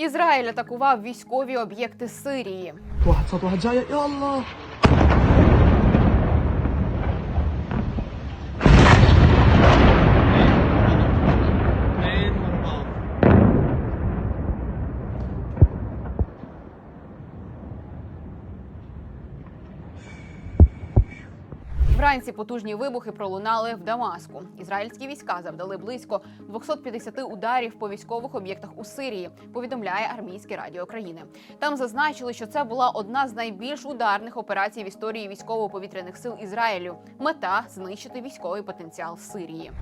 Ізраїль атакував військові об'єкти Сирії. Вранці потужні вибухи пролунали в Дамаску. Ізраїльські війська завдали близько 250 ударів по військових об'єктах у Сирії. Повідомляє армійське радіо країни. Там зазначили, що це була одна з найбільш ударних операцій в історії військово-повітряних сил Ізраїлю. Мета знищити військовий потенціал Сирії.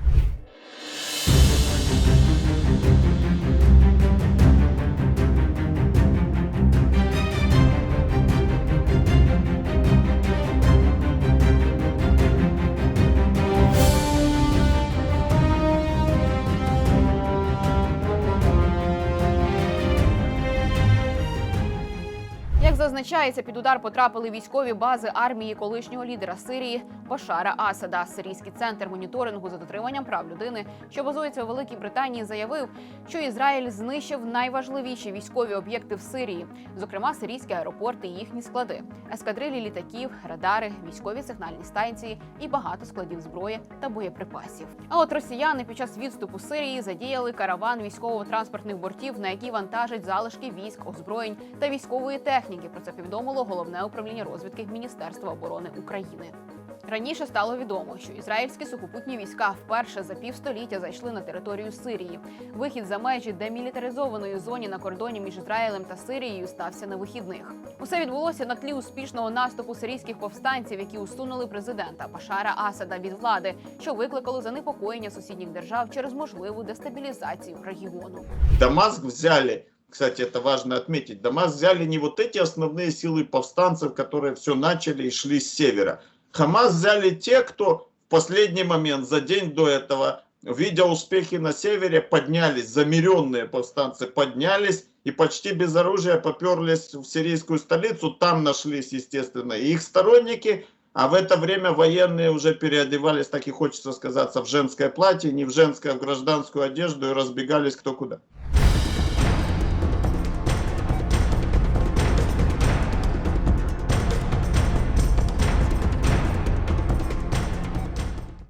Зазначається, під удар потрапили військові бази армії колишнього лідера Сирії Башара Асада. Сирійський центр моніторингу за дотриманням прав людини, що базується у Великій Британії, заявив, що Ізраїль знищив найважливіші військові об'єкти в Сирії, зокрема сирійські аеропорти і їхні склади, ескадрилі літаків, радари, військові сигнальні станції і багато складів зброї та боєприпасів. А от росіяни під час відступу Сирії задіяли караван військово-транспортних бортів, на які вантажать залишки військ, озброєнь та військової техніки. Про це повідомило головне управління розвідки Міністерства оборони України. Раніше стало відомо, що ізраїльські сухопутні війська вперше за півстоліття зайшли на територію Сирії. Вихід за межі демілітаризованої зоні на кордоні між Ізраїлем та Сирією стався на вихідних. Усе відбулося на тлі успішного наступу сирійських повстанців, які усунули президента Башара Асада від влади, що викликало занепокоєння сусідніх держав через можливу дестабілізацію регіону. Дамаск взяли, кстати, это важно отметить, Дамаск взяли не вот эти основные силы повстанцев, которые все начали и шли с севера. Хамас взяли те, кто в последний момент, за день до этого, видя успехи на севере, поднялись, замеренные повстанцы поднялись и почти без оружия поперлись в сирийскую столицу, там нашлись, естественно, и их сторонники, а в это время военные уже переодевались, так и хочется сказаться, в женское платье, не в женское, а в гражданскую одежду и разбегались кто куда.